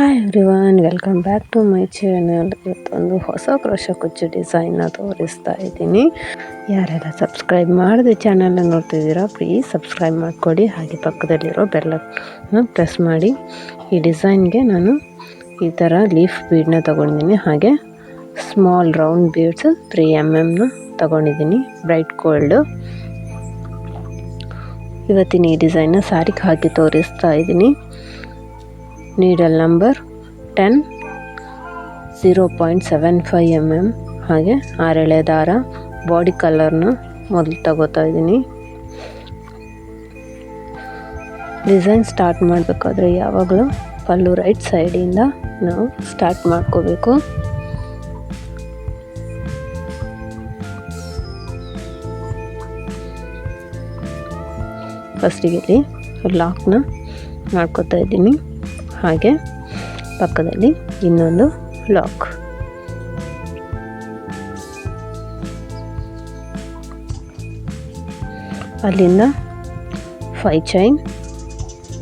Hi everyone welcome back to my channel ಇವತ್ತೊಂದು ಹೊಸ crochet ಕುಚ್ಚು ಡಿಸೈನ್ನ ತೋರಿಸ್ತಾ ಇದ್ದೀನಿ. ಯಾರೆಲ್ಲ ಸಬ್ಸ್ಕ್ರೈಬ್ ಮಾಡದೆ ಚಾನಲ್ನ ನೋಡ್ತಿದ್ದೀರಾ ಪ್ಲೀಸ್ ಸಬ್ಸ್ಕ್ರೈಬ್ ಮಾಡಿಕೊಡಿ. ಹಾಗೆ ಪಕ್ಕದಲ್ಲಿರೋ ಬೆಲ್ಲನ್ನು ಪ್ರೆಸ್ ಮಾಡಿ. ಈ ಡಿಸೈನ್ಗೆ ನಾನು ಈ ಥರ ಲೀಫ್ ಬೀಡನ್ನ ತೊಗೊಂಡಿದ್ದೀನಿ. ಹಾಗೆ small round beads three M ಎಮ್ನ ತೊಗೊಂಡಿದ್ದೀನಿ. ಬ್ರೈಟ್ ಗೋಲ್ಡು ಇವತ್ತಿನ ಈ ಡಿಸೈನ್ನ ಸಾರಿಗೆ ಹಾಕಿ ತೋರಿಸ್ತಾ ಇದ್ದೀನಿ. Needle number ten zero point seven five M M ಹಾಗೆ ಆರೆಳೆ ದಾರ ಬಾಡಿ ಕಲರ್ನ ಮೊದಲು ತಗೋತಾ ಇದ್ದೀನಿ. ಡಿಸೈನ್ ಸ್ಟಾರ್ಟ್ ಮಾಡಬೇಕಾದ್ರೆ ಯಾವಾಗಲೂ ಪಲ್ಲು ರೈಟ್ ಸೈಡಿಂದ ನಾವು ಸ್ಟಾರ್ಟ್ ಮಾಡ್ಕೋಬೇಕು. ಫಸ್ಟಿಗೆ ಲಾಕ್ನ ಮಾಡ್ಕೋತಾ ಇದ್ದೀನಿ. ಹಾಗೆ ಪಕ್ಕದಲ್ಲಿ ಇನ್ನೊಂದು ಲಾಕ್ ಅಲ್ಲಿಂದ five chain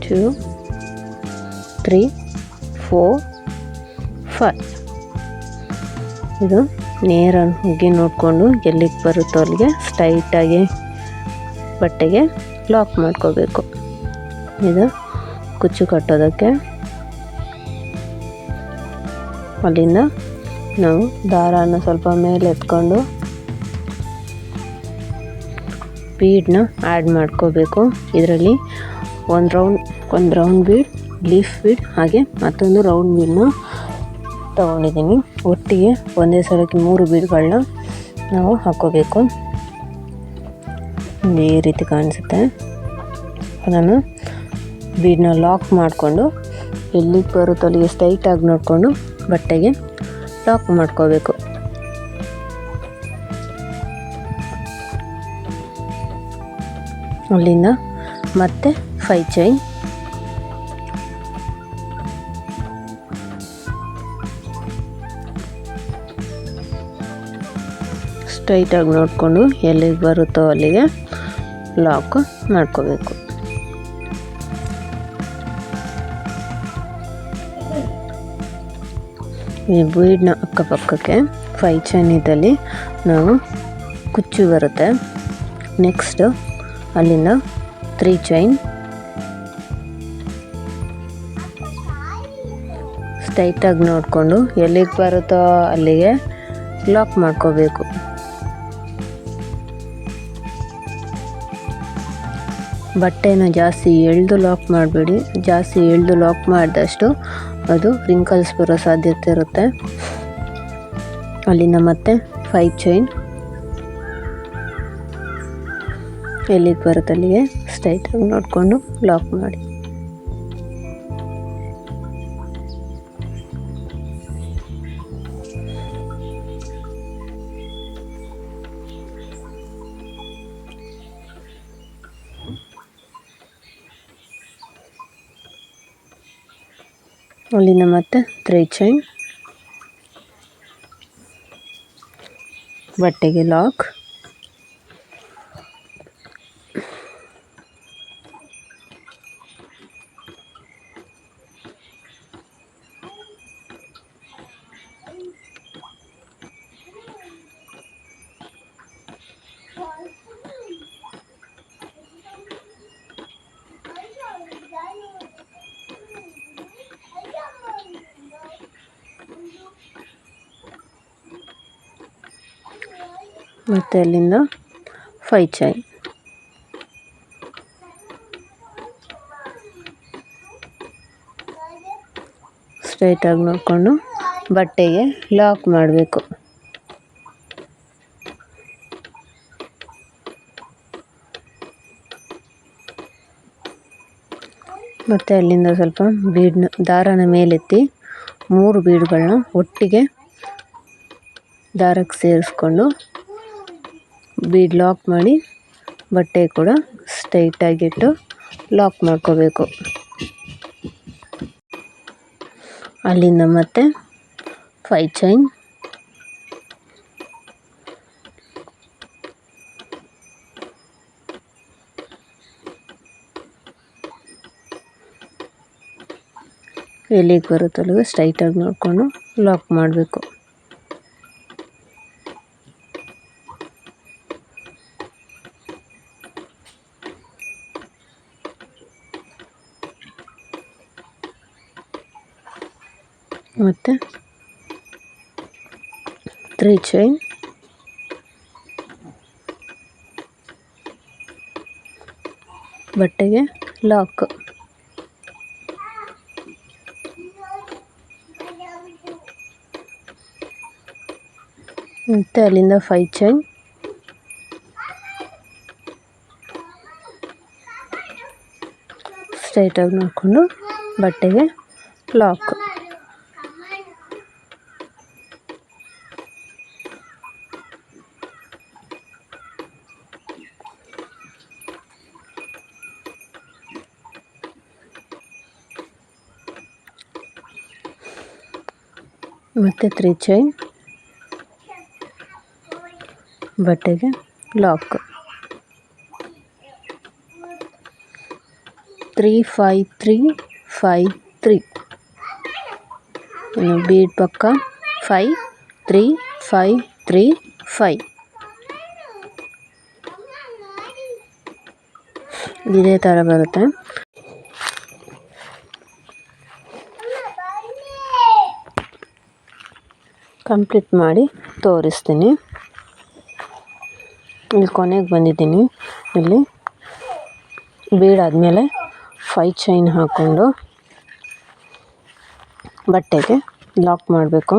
two three four five ಇದು ನೇರ ಹೋಗಿ ನೋಡಿಕೊಂಡು ಎಲ್ಲಿಗೆ ಬರುತ್ತೋ ಅಲ್ಲಿಗೆ ಸ್ಟೈಟಾಗಿ ಬಟ್ಟೆಗೆ ಲಾಕ್ ಮಾಡ್ಕೋಬೇಕು. ಇದು ಕುಚ್ಚು ಕಟ್ಟೋದಕ್ಕೆ ಅಲ್ಲಿಂದ ನಾವು ದಾರಾನ ಸ್ವಲ್ಪ ಮೇಲೆ ಎತ್ಕೊಂಡು ಬೀಡನ್ನ ಆ್ಯಡ್ ಮಾಡ್ಕೋಬೇಕು. ಇದರಲ್ಲಿ ಒಂದು ರೌಂಡ್ ಒಂದು ರೌಂಡ್ ಬೀಡ್ ಲೀಫ್ ಬೀಡ್ ಹಾಗೆ ಮತ್ತೊಂದು ರೌಂಡ್ ಬೀಡನ್ನ ತೊಗೊಂಡಿದ್ದೀನಿ ಒಟ್ಟಿಗೆ ಒಂದೇ ಸಲಕ್ಕೆ ಮೂರು ಬೀಡ್ಗಳನ್ನ ನಾವು ಹಾಕ್ಕೋಬೇಕು ಈ ರೀತಿ ಕಾಣಿಸುತ್ತೆ. ಅದನ್ನು ಬೀಡನ್ನ ಲಾಕ್ ಮಾಡಿಕೊಂಡು, ಎಲ್ಲಿಗೆ ಬರುತ್ತೋ ಅಲ್ಲಿಗೆ ಸ್ಟ್ರೈಟಾಗಿ ನೋಡಿಕೊಂಡು ಬಟ್ಟೆಗೆ ಲಾಕ್ ಮಾಡ್ಕೋಬೇಕು. ಅಲ್ಲಿಂದ ಮತ್ತೆ ಫೈ ಚೈನ್ ಸ್ಟ್ರೈಟಾಗಿ ನೋಡಿಕೊಂಡು ಎಲ್ಲಿಗೆ ಬರುತ್ತೋ ಅಲ್ಲಿಗೆ ಲಾಕ್ ಮಾಡ್ಕೋಬೇಕು. ಬೀಡ್ನ ಅಕ್ಕಪಕ್ಕಕ್ಕೆ ಫೈ ಚೈನ್ ಇದ್ದಲ್ಲಿ ನಾವು ಕುಚ್ಚು ಬರುತ್ತೆ. ನೆಕ್ಸ್ಟ್ ಅಲ್ಲಿಂದ ತ್ರೀ ಚೈನ್ ಸ್ಟೈಟಾಗಿ ನೋಡಿಕೊಂಡು ಎಲ್ಲಿಗೆ ಬರುತ್ತೋ ಅಲ್ಲಿಗೆ ಲಾಕ್ ಮಾಡ್ಕೋಬೇಕು. ಬಟ್ಟೆನ ಜಾಸ್ತಿ ಎಳೆದು ಲಾಕ್ ಮಾಡಬೇಡಿ. ಜಾಸ್ತಿ ಎಳೆದು ಲಾಕ್ ಮಾಡಿದಷ್ಟು ಅದು ರಿಂಕಲ್ಸ್ ಬರೋ ಸಾಧ್ಯತೆ ಇರುತ್ತೆ. ಅಲ್ಲಿನ ಮತ್ತೆ ಫೈವ್ ಚೈನ್ ಎಲ್ಲಿಗೆ ಬರುತ್ತೆ ಅಲ್ಲಿಗೆ? ಸ್ಟ್ರೈಟಾಗಿ ನೋಡಿಕೊಂಡು ಲಾಕ್ ಮಾಡಿ. ಅಲ್ಲಿಂದ ಮತ್ತೆ ತ್ರೀ ಚೈನ್ ಬಟ್ಟೆಗೆ ಲಾಕ್ ಮತ್ತು ಅಲ್ಲಿಂದ ಫೈ ಚೈನ್ ಸ್ಟ್ರೈಟಾಗಿ ನೋಡಿಕೊಂಡು ಬಟ್ಟೆಗೆ ಲಾಕ್ ಮಾಡಬೇಕು. ಮತ್ತು ಅಲ್ಲಿಂದ ಸ್ವಲ್ಪ ಬೀಡ್ನ ದಾರನ ಮೇಲೆತ್ತಿ ಮೂರು ಬೀಡ್ಗಳನ್ನ ಒಟ್ಟಿಗೆ ದಾರಕ್ಕೆ ಸೇರಿಸ್ಕೊಂಡು ಬೀಡ್ ಲಾಕ್ ಮಾಡಿ ಬಟ್ಟೆ ಕೂಡ ಸ್ಟ್ರೈಟಾಗಿಟ್ಟು ಲಾಕ್ ಮಾಡ್ಕೋಬೇಕು. ಅಲ್ಲಿಂದ ಮತ್ತೆ ಫೈ ಚೈನ್ ಎಲ್ಲಿಗೆ ಬರುತ್ತೋ ಅಲ್ಲಿಗೆ ಸ್ಟ್ರೈಟಾಗಿ ನೋಡಿಕೊಂಡು ಲಾಕ್ ಮಾಡಬೇಕು. ಮತ್ತು ತ್ರೀ ಚೈನ್ ಬಟ್ಟೆಗೆ ಲಾಕ್ ಮತ್ತು ಅಲ್ಲಿಂದ ಫೈ ಚೈನ್ ಸ್ಟ್ರೈಟಾಗಿ ನೋಡಿಕೊಂಡು ಬಟ್ಟೆಗೆ ಲಾಕ್ ಮತ್ತು ತ್ರೀ ಚೈನ್ ಬಟ್ಟೆಗೆ lock three five three five three ಇನ್ನು ಬೀಡ್ ಪಕ್ಕ five three five three five ಇದೇ ಥರ ಬರುತ್ತೆ ಕಂಪ್ಲೀಟ್ ಮಾಡಿ ತೋರಿಸ್ತೀನಿ. ಇಲ್ಲಿ ಕೊನೆಗೆ ಬಂದಿದ್ದೀನಿ. ಇಲ್ಲಿ ಬೀಡಾದಮೇಲೆ ಫೈ ಚೈನ್ ಹಾಕ್ಕೊಂಡು ಬಟ್ಟೆಗೆ ಲಾಕ್ ಮಾಡಬೇಕು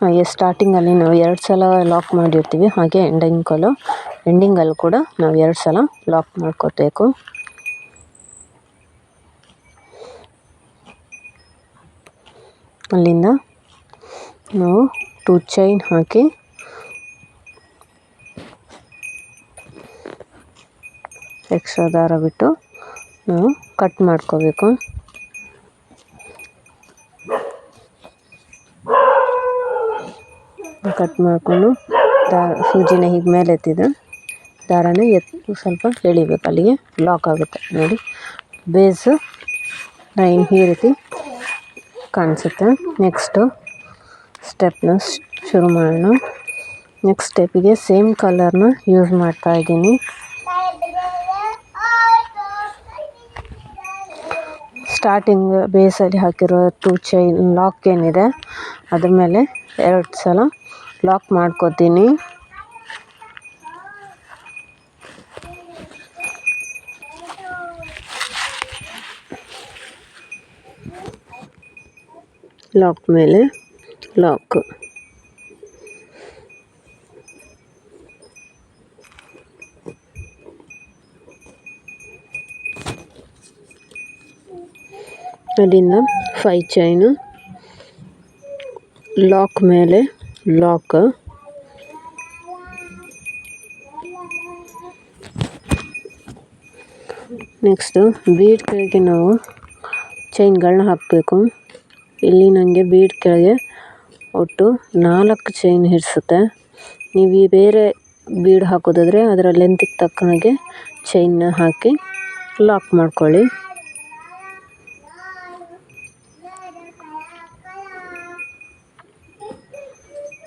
ಹಾಗೆ ಸ್ಟಾರ್ಟಿಂಗಲ್ಲಿ ನಾವು ಎರಡು ಸಲ ಲಾಕ್ ಮಾಡಿರ್ತೀವಿ, ಹಾಗೆ ಎಂಡಿಂಗ್ ಎಂಡಿಂಗಲ್ಲೂ ಎಂಡಿಂಗಲ್ಲಿ ಕೂಡ ನಾವು ಎರಡು ಸಲ ಲಾಕ್ ಮಾಡ್ಕೋಬೇಕು. ಅಲ್ಲಿಂದ ನಾವು ಟೂ ಚೈನ್ ಹಾಕಿ ಎಕ್ಸ್ಟ್ರಾ ದಾರ ಬಿಟ್ಟು ನಾವು ಕಟ್ ಮಾಡ್ಕೋಬೇಕು. ಕಟ್ ಮಾಡಿಕೊಂಡು ದಾರ, ಸೂಜಿನ ಹೀಗೆ ಮೇಲೆ ಎತ್ತಿದ ದಾರನ ಎತ್ತು ಸ್ವಲ್ಪ ಎಳಿಬೇಕು. ಅಲ್ಲಿಗೆ ಲಾಕ್ ಆಗುತ್ತೆ. ನೋಡಿ, ಬೇಸು, ಲೈನ್ ಈ ರೀತಿ ಕಾಣಿಸುತ್ತೆ. ನೆಕ್ಸ್ಟು ಸ್ಟೆಪ್ನ ಶುರು ಮಾಡೋಣ. ನೆಕ್ಸ್ಟ್ ಸ್ಟೆಪ್ಪಿಗೆ ಸೇಮ್ ಕಲರ್ನ ಯೂಸ್ ಮಾಡ್ತಾ ಇದ್ದೀನಿ. ಸ್ಟಾರ್ಟಿಂಗ್ ಬೇಸಲ್ಲಿ ಹಾಕಿರೋ ಟೂ ಚೈನ್ ಲಾಕ್ ಏನಿದೆ, ಅದ್ರ ಮೇಲೆ ಎರಡು ಸಲ ಲಾಕ್ ಮಾಡ್ಕೋತೀನಿ. ಲಾಕ್ ಮೇಲೆ. ಲಾಕ್ ಅಲ್ಲಿಂದ ಫೈ ಚೈನು ಲಾಕ್ ಮೇಲೆ. ಲಾಕ್ ನೆಕ್ಸ್ಟು ಬೀಡ್ ಕೆಳಗೆ ನಾವು ಚೈನ್ಗಳನ್ನ ಹಾಕಬೇಕು. ಇಲ್ಲಿ ನನಗೆ ಬೀಡ್ ಕೆಳಗೆ ಒಟ್ಟು ನಾಲ್ಕು ಚೈನ್ ಹಿಡಿಸುತ್ತೆ. ನೀವು ಈ ಬೇರೆ ಬೀಡ್ ಹಾಕೋದಾದರೆ ಅದರ ಲೆಂತಿಗೆ ತಕ್ಕನಾಗೆ ಚೈನ್ನ ಹಾಕಿ ಲಾಕ್ ಮಾಡ್ಕೊಳ್ಳಿ.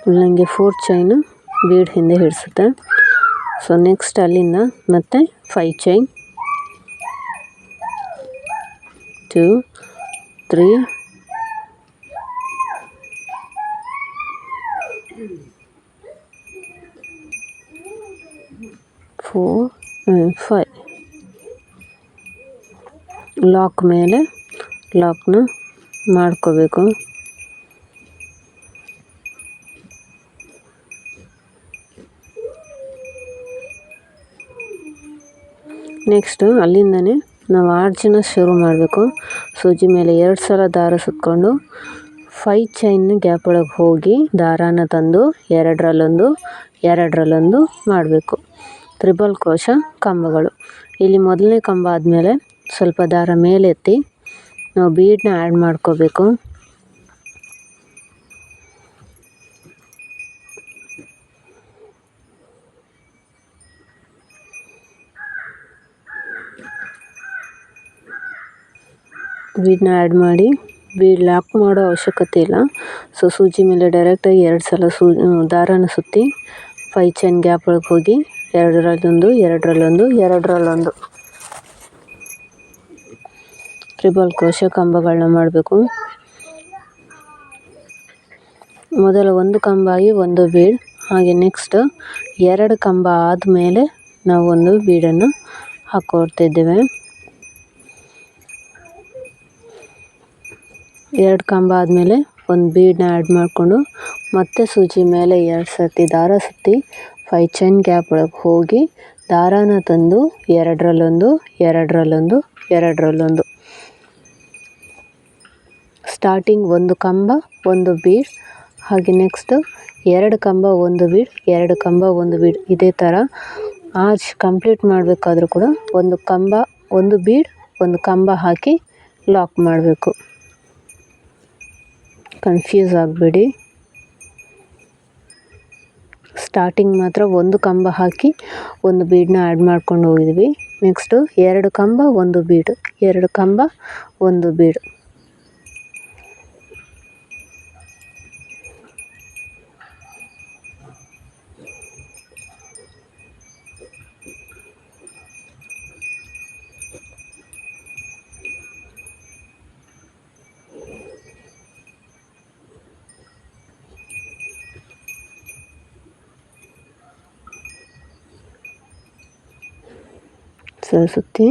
ನನಗೆ ಫೋರ್ ಚೈನು ಬೀಡ್ ಹಿಂದೆ ಹಿಡಿಸುತ್ತೆ. ಸೊ ನೆಕ್ಸ್ಟ್ ಅಲ್ಲಿಂದ ಮತ್ತೆ five chain two three four five lock ಮೇಲೆ ಲಾಕ್ನ ಮಾಡ್ಕೋಬೇಕು. ನೆಕ್ಸ್ಟು ಅಲ್ಲಿಂದನೇ ನಾವು ಆರ್ಚನ್ನ ಶುರು ಮಾಡಬೇಕು. ಸೂಜಿ ಮೇಲೆ ಎರಡು ಸಲ ದಾರ ಸುತ್ತಕೊಂಡು ಫೈ ಚೈನ್ ಗ್ಯಾಪ್ ಒಳಗೆ ಹೋಗಿ ದಾರಾನ ತಂದು ಎರಡರಲ್ಲೊಂದು ಎರಡರಲ್ಲೊಂದು ಮಾಡಬೇಕು. ತ್ರಿಬಲ್ ಕೋಶ ಕಂಬಗಳು. ಇಲ್ಲಿ ಮೊದಲನೇ ಕಂಬ ಆದಮೇಲೆ ಸ್ವಲ್ಪ ದಾರ ಮೇಲೆತ್ತಿ ನಾವು ಬೀಡನ್ನ ಆ್ಯಡ್ ಮಾಡ್ಕೋಬೇಕು. ಬೀಡನ್ನ ಆ್ಯಡ್ ಮಾಡಿ, ಬೀಡ್ ಲಾಕ್ ಮಾಡೋ ಅವಶ್ಯಕತೆ ಇಲ್ಲ. ಸೊ ಸೂಜಿ ಮೇಲೆ ಡೈರೆಕ್ಟಾಗಿ ಎರಡು ಸಲ ಸೂ ದಾರಾನ ಸುತ್ತಿ ಫೈ ಚೈನ್ ಗ್ಯಾಪ್ ಒಳಗೆ ಹೋಗಿ, ಎರಡರಲ್ಲೊಂದು ಎರಡರಲ್ಲೊಂದು ಎರಡರಲ್ಲೊಂದು. ತ್ರಿಬಲ್ ಕೋಶ ಕಂಬಗಳನ್ನ ಮಾಡಬೇಕು. ಮೊದಲ ಒಂದು ಕಂಬ ಆಗಿ ಒಂದು ಬೀಡ್, ಹಾಗೆ ನೆಕ್ಸ್ಟ್ ಎರಡು ಕಂಬ ಆದಮೇಲೆ ನಾವು ಒಂದು ಬೀಡನ್ನು ಹಾಕ್ಕೊಡ್ತಿದ್ದೇವೆ ಎರಡು ಕಂಬ ಆದಮೇಲೆ ಒಂದು ಬೀಡನ್ನ ಆ್ಯಡ್ ಮಾಡಿಕೊಂಡು ಮತ್ತೆ ಸೂಜಿ ಮೇಲೆ ಎರಡು ಸರ್ತಿ ದಾರ ಸುತ್ತಿ ಫೈ ಚೈನ್ ಗ್ಯಾಪ್ ಒಳಗೆ ಹೋಗಿ ದಾರಾನ ತಂದು ಎರಡರಲ್ಲೊಂದು ಎರಡರಲ್ಲೊಂದು ಎರಡರಲ್ಲೊಂದು. ಸ್ಟಾರ್ಟಿಂಗ್ ಒಂದು ಕಂಬ, ಒಂದು ಬೀಡ್, ಹಾಗೆ ನೆಕ್ಸ್ಟ್ ಎರಡು ಕಂಬ, ಒಂದು ಬೀಡ್, ಎರಡು ಕಂಬ, ಒಂದು ಬೀಡ್ ಇದೇ ಥರ ಆಚ್ ಕಂಪ್ಲೀಟ್ ಮಾಡಬೇಕಾದ್ರೂ ಕೂಡ ಒಂದು ಕಂಬ, ಒಂದು ಬೀಡ್, ಒಂದು ಕಂಬ ಹಾಕಿ ಲಾಕ್ ಮಾಡಬೇಕು. ಕನ್ಫ್ಯೂಸ್ ಆಗಬೇಡಿ. ಸ್ಟಾರ್ಟಿಂಗ್ ಮಾತ್ರ ಒಂದು ಕಂಬ ಹಾಕಿ ಒಂದು ಬೀಡನ್ನ ಆ್ಯಡ್ ಮಾಡ್ಕೊಂಡು ಹೋಗಿದ್ವಿ. ನೆಕ್ಸ್ಟು ಎರಡು ಕಂಬ, ಒಂದು ಬೀಡು ಎರಡು ಕಂಬ, ಒಂದು ಬೀಡು ಸುತ್ತಿ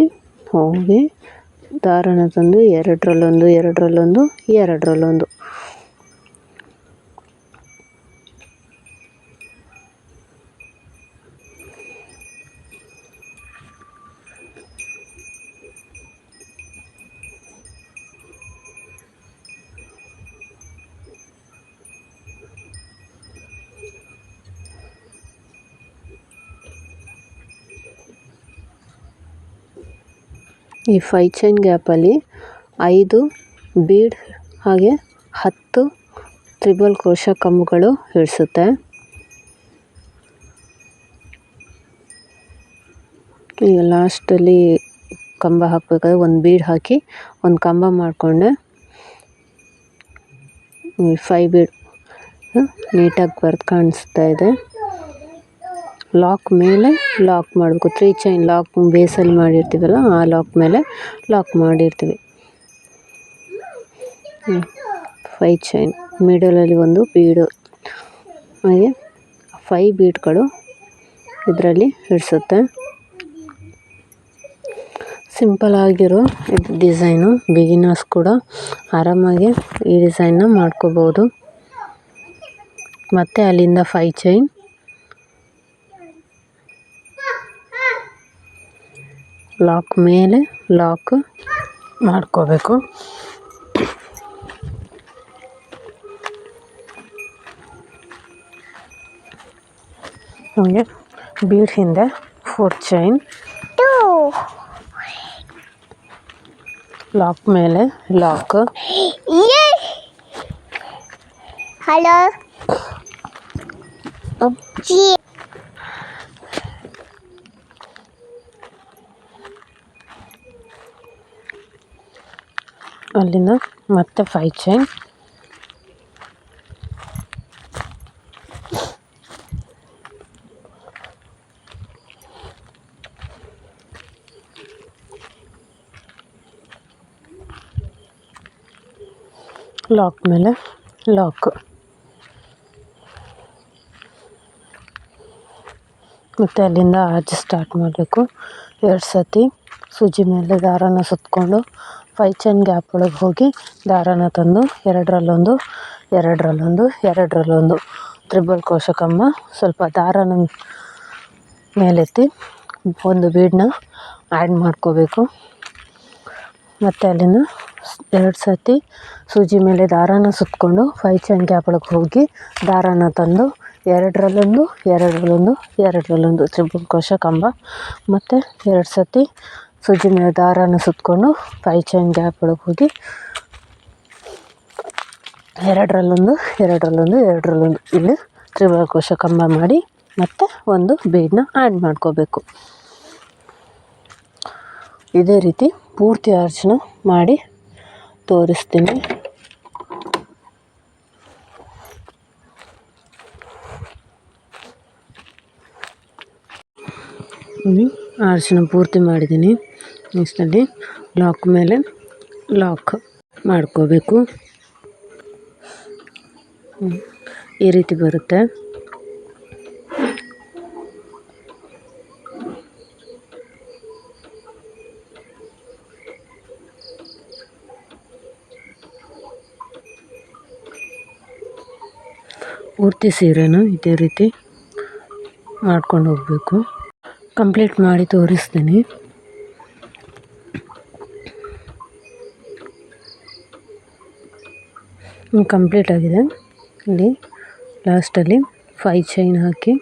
ಹೋಗಿ ದಾರನ ತಂದು ಎರಡರಲ್ಲೊಂದು ಎರಡರಲ್ಲೊಂದು ಎರಡರಲ್ಲೊಂದು. ಈ ಫೈ ಚೈನ್ ಗ್ಯಾಪಲ್ಲಿ ಐದು, ಬೀಡ್, ಹಾಗೆ ಹತ್ತು ತ್ರಿಬಲ್ ಕೋಶ ಕಂಬಗಳು ಹಿಡಿಸುತ್ತೆ ಈಗ ಲಾಸ್ಟಲ್ಲಿ ಕಂಬ ಹಾಕಬೇಕಾದ್ರೆ ಒಂದು ಬೀಡ್ ಹಾಕಿ ಒಂದು ಕಂಬ ಮಾಡಿಕೊಂಡೆ. ಫೈ ಬೀಡ್ ನೀಟಾಗಿ ಬರ್ದು ಕಾಣಿಸ್ತಾ ಇದೆ. ಲಾಕ್ ಮೇಲೆ ಲಾಕ್ ಮಾಡಬೇಕು. ತ್ರೀ ಚೈನ್ ಲಾಕ್ ಬೇಸಲ್ಲಿ ಮಾಡಿರ್ತೀವಲ್ಲ, ಆ ಲಾಕ್ ಮೇಲೆ ಲಾಕ್ ಮಾಡಿರ್ತೀವಿ. Five chain. ಮಿಡಲಲ್ಲಿ ಒಂದು ಬೀಡು. ಹಾಗೆ ಫೈ ಬೀಡ್ಗಳು ಇದರಲ್ಲಿ ಹಿಡಿಸುತ್ತೆ ಸಿಂಪಲ್ ಆಗಿರೋ ಇದು ಡಿಸೈನು ಬಿಗಿನರ್ಸ್ ಕೂಡ ಆರಾಮಾಗಿ ಈ ಡಿಸೈನ್ನ ಮಾಡ್ಕೋಬೋದು. ಮತ್ತು ಅಲ್ಲಿಂದ ಫೈ ಚೈನ್. ಲಾಕ್ ಮೇಲೆ ಲಾಕ್ ಮಾಡ್ಕೋಬೇಕು. ಹಾಗೆ ಬೀಡ್ ಹಿಂದೆ ಫೋರ್ ಚೈನ್. ಲಾಕ್ ಮೇಲೆ ಲಾಕ್. Hello. ಅಲ್ಲಿಂದ ಮತ್ತೆ ಫೈ ಚೈನ್ ಲಾಕ್ ಮೇಲೆ ಲಾಕ್ ಮತ್ತು ಅಲ್ಲಿಂದ ಆಚೆ ಸ್ಟಾರ್ಟ್ ಮಾಡಬೇಕು. ಎರಡು ಸತಿ, ಸೂಜಿ ಮೇಲೆ ದಾರಾನ ಸುತ್ತಕೊಂಡು ಫೈ ಚೈನ್ ಗ್ಯಾಪ್ ಒಳಗೆ ಹೋಗಿ ದಾರಾನ ತಂದು ಎರಡರಲ್ಲೊಂದು ಎರಡರಲ್ಲೊಂದು ಎರಡರಲ್ಲೊಂದು. ತ್ರಿಬಲ್ ಕೋಶಕಮ್ಮ ಸ್ವಲ್ಪ ದಾರಾನ ಮೇಲೆತ್ತಿ ಒಂದು ಬೀಡನ್ನ ಆ್ಯಡ್ ಮಾಡ್ಕೋಬೇಕು. ಮತ್ತು ಅಲ್ಲಿನ ಎರಡು ಸರ್ತಿ ಸೂಜಿ ಮೇಲೆ ದಾರಾನ ಸುತ್ತಕೊಂಡು ಫೈ ಚೈನ್ ಗ್ಯಾಪ್ ಒಳಗೆ ಹೋಗಿ ದಾರಾನ ತಂದು ಎರಡರಲ್ಲೊಂದು ಎರಡರಲ್ಲೊಂದು ಎರಡರಲ್ಲೊಂದು ತ್ರಿಬಲ್ ಕ್ರೋಶ ಕಂಬ ಮತ್ತು ಎರಡು ಸತಿ ಸೂಜಿ ದಾರನ ಸುತ್ತಕೊಂಡು ಫೈ ಚೈನ್ ಗ್ಯಾಪ್ ಒಳಗೆ ಹೋಗಿ ಎರಡರಲ್ಲೊಂದು ಎರಡರಲ್ಲೊಂದು ಎರಡರಲ್ಲೊಂದು ಇಲ್ಲಿ ತ್ರಿಬಲ್ ಕೋಶ ಕಂಬ ಮಾಡಿ ಮತ್ತು ಒಂದು ಬೀಡನ್ನ ಆ್ಯಡ್ ಮಾಡ್ಕೋಬೇಕು. ಇದೇ ರೀತಿ ಪೂರ್ತಿ ಅರ್ಚನ ಮಾಡಿ ತೋರಿಸ್ತೀನಿ. ಇಲ್ಲಿ ಅರ್ಶಿನ ಪೂರ್ತಿ ಮಾಡಿದ್ದೀನಿ. ನೆಕ್ಸ್ಟಲ್ಲಿ ಲಾಕ್ ಮೇಲೆ ಲಾಕ್ ಮಾಡ್ಕೋಬೇಕು. ಈ ರೀತಿ ಬರುತ್ತೆ. ಪೂರ್ತಿ ಸೀರೆನೂ ಇದೇ ರೀತಿ ಮಾಡ್ಕೊಂಡು ಹೋಗಬೇಕು. ಕಂಪ್ಲೀಟ್ ಮಾಡಿ ತೋರಿಸ್ತೀನಿ. ಕಂಪ್ಲೀಟ್ ಆಗಿದೆ. ಇಲ್ಲಿ ಲಾಸ್ಟಲ್ಲಿ ಫೈ ಚೈನ್ ಹಾಕಿ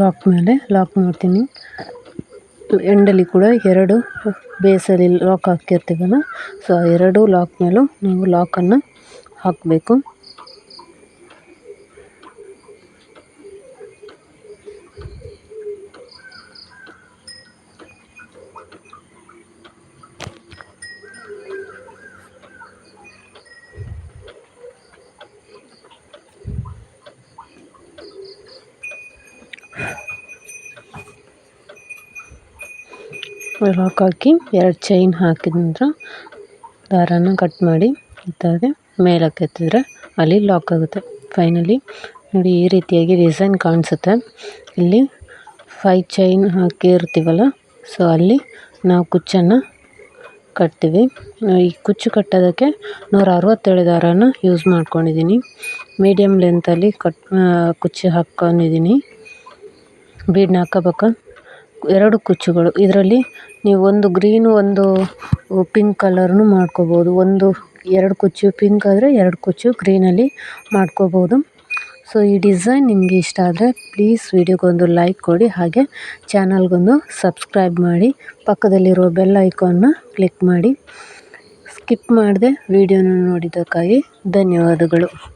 ಲಾಕ್ ಮೇಲೆ ಲಾಕ್ ಮಾಡ್ತೀನಿ. ಎಂಡಲ್ಲಿ ಕೂಡ ಎರಡು ಬೇಸಲ್ಲಿ ಲಾಕ್ ಹಾಕಿರ್ತೀವಲ್ಲ ಸೊ ಎರಡು ಲಾಕ್ ಮೇಲೂ ನಾವು ಲಾಕನ್ನು ಹಾಕಬೇಕು. ಲಾಕ್ ಹಾಕಿ ಎರಡು ಚೈನ್ ಹಾಕಿದ ನಂತರ ದಾರಾನ ಕಟ್ ಮಾಡಿ ಇತ್ತಾಗೆ ಮೇಲಕ್ಕೆ ಎತ್ತಿದ್ರೆ ಅಲ್ಲಿ ಲಾಕ್ ಆಗುತ್ತೆ. ಫೈನಲಿ ನೋಡಿ ಈ ರೀತಿಯಾಗಿ ಡಿಸೈನ್ ಕಾಣಿಸುತ್ತೆ. ಇಲ್ಲಿ ಫೈ ಚೈನ್ ಹಾಕಿರ್ತೀವಲ್ಲ ಸೊ ಅಲ್ಲಿ ನಾವು ಕುಚ್ಚನ್ನು ಕಟ್ತೀವಿ. ಈ ಕುಚ್ಚು ಕಟ್ಟೋದಕ್ಕೆ ನೂರ ಅರವತ್ತೇಳು ದಾರನ ಯೂಸ್ ಮಾಡ್ಕೊಂಡಿದ್ದೀನಿ. ಮೀಡಿಯಮ್ ಲೆಂತಲ್ಲಿ ಕಟ್ ಕುಚ್ಚು ಹಾಕ್ಕೊಂಡಿದ್ದೀನಿ. ಬೀಡನ್ನ ಹಾಕೋಬೇಕಾ? ಎರಡು ಕುಚ್ಚುಗಳು. ಇದರಲ್ಲಿ ನೀವು ಒಂದು ಗ್ರೀನು, ಒಂದು ಪಿಂಕ್ ಕಲರ್ನು ಮಾಡ್ಕೋಬೋದು. ಒಂದು ಎರಡು ಕುಚ್ಚು ಪಿಂಕ್ ಆದರೆ ಎರಡು ಕುಚ್ಚು ಗ್ರೀನಲ್ಲಿ ಮಾಡ್ಕೋಬೋದು. ಸೊ, ಈ ಡಿಸೈನ್ ನಿಮಗೆ ಇಷ್ಟ ಆದರೆ ಪ್ಲೀಸ್ ವಿಡಿಯೋಗೊಂದು ಲೈಕ್ ಕೊಡಿ. ಹಾಗೆ ಚಾನಲ್ಗೊಂದು ಸಬ್ಸ್ಕ್ರೈಬ್ ಮಾಡಿ. ಪಕ್ಕದಲ್ಲಿರೋ ಬೆಲ್ ಐಕಾನ್ನ ಕ್ಲಿಕ್ ಮಾಡಿ. ಸ್ಕಿಪ್ ಮಾಡದೆ ವಿಡಿಯೋನ ನೋಡಿದ್ದಕ್ಕಾಗಿ ಧನ್ಯವಾದಗಳು.